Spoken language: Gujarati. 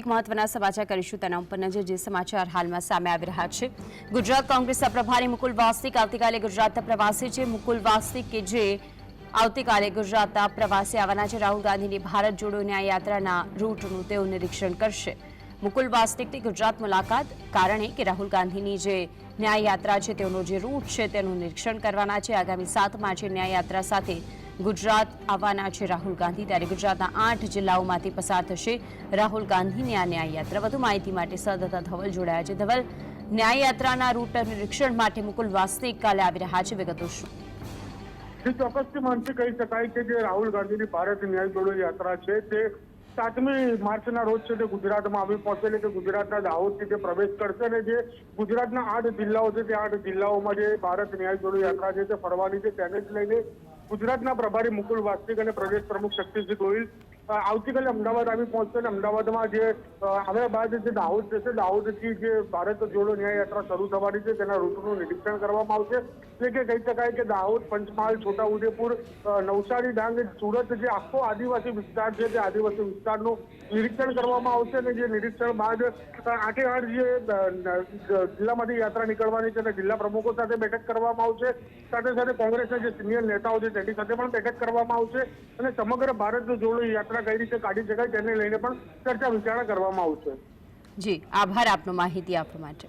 વાસ્તિક મહત્વના સમાચાર કરીશું. તેના ઉપર નજર જે સમાચાર હાલમાં સામે આવી રહ્યા છે. ગુજરાત કોંગ્રેસના પ્રભારી મુકુલ વાસ્તિક આવતીકાલે ગુજરાતના પ્રવાસે છે. મુકુલ વાસ્તિક કે જે આવતીકાલે ગુજરાતના પ્રવાસે આવવાના છે. રાહુલ ગાંધીની ભારત જોડો ન્યાય યાત્રાના રૂટનું તેઓ નિરીક્ષણ કરશે. મુકુલ વાસ્તિકની ગુજરાત મુલાકાત કારણે કે રાહુલ ગાંધીની જે ન્યાય યાત્રા છે, તેઓનો જે રૂટ છે, તેનું નિરીક્ષણ કરવાના છે. આગામી સાત માર્ચે ન્યાય યાત્રા સાથે ગુજરાત આવવાના છે રાહુલ ગાંધી. ત્યારે ગુજરાતના આઠ જિલ્લાઓમાંથી પસાર થશે રાહુલ ગાંધીની આ ન્યાય યાત્રા વધુ માહિતી માટે સહદત્તા ધવલ જોડાયા છે. ધવલ ન્યાય યાત્રાના રૂટ નિરીક્ષણ માટે મુકુલ વાસ્તવિક કાલે આવી રહ્યા છે. વિગતો શું? ચોક્કસથી માનથી કહી શકાય કે જે રાહુલ ગાંધીની ભારત ન્યાય જોડો યાત્રા છે. તે સાતમી માર્ચના રોજ છે તે ગુજરાતમાં આવી પહોંચેલી કે ગુજરાતના દાહોદથી તે પ્રવેશ કરશે અને જે ગુજરાતના આઠ જિલ્લાઓ છે તે આઠ જિલ્લાઓમાં જે ભારત ન્યાય જોડો યાત્રા છે તે ફરવાની છે તેને જ લઈને ગુજરાતના પ્રભારી મુકુલ વાસ્તિક અને પ્રદેશ પ્રમુખ શક્તિસિંહ ગોહિલ આવતીકાલે અમદાવાદ આવી પહોંચશે અને અમદાવાદમાં જે આવ્યા બાદ જે દાહોદ જશે, દાહોદથી જે ભારત જોડો ન્યાય યાત્રા શરૂ થવાની છે, તેના રૂટનું નિરીક્ષણ કરવામાં આવશે. એટલે કે કહી શકાય કે દાહોદ, પંચમહાલ, છોટાઉદેપુર નવસારી, ડાંગ, સુરત જે આખો આદિવાસી વિસ્તાર છે, તે આદિવાસી વિસ્તારનું નિરીક્ષણ કરવામાં આવશે અને જે નિરીક્ષણ બાદ આઠે આઠ જે જિલ્લામાંથી યાત્રા નીકળવાની છે, અને જિલ્લા પ્રમુખો સાથે બેઠક કરવામાં આવશે. સાથે સાથે કોંગ્રેસના જે સિનિયર નેતાઓ છે, તેની સાથે પણ બેઠક કરવામાં આવશે. અને સમગ્ર ભારત જોડો યાત્રા કઈ રીતે કાઢી શકાય તેને લઈને પણ ચર્ચા વિચારણા કરવામાં આવશે. જી, આભાર આપનો માહિતી આપવા માટે.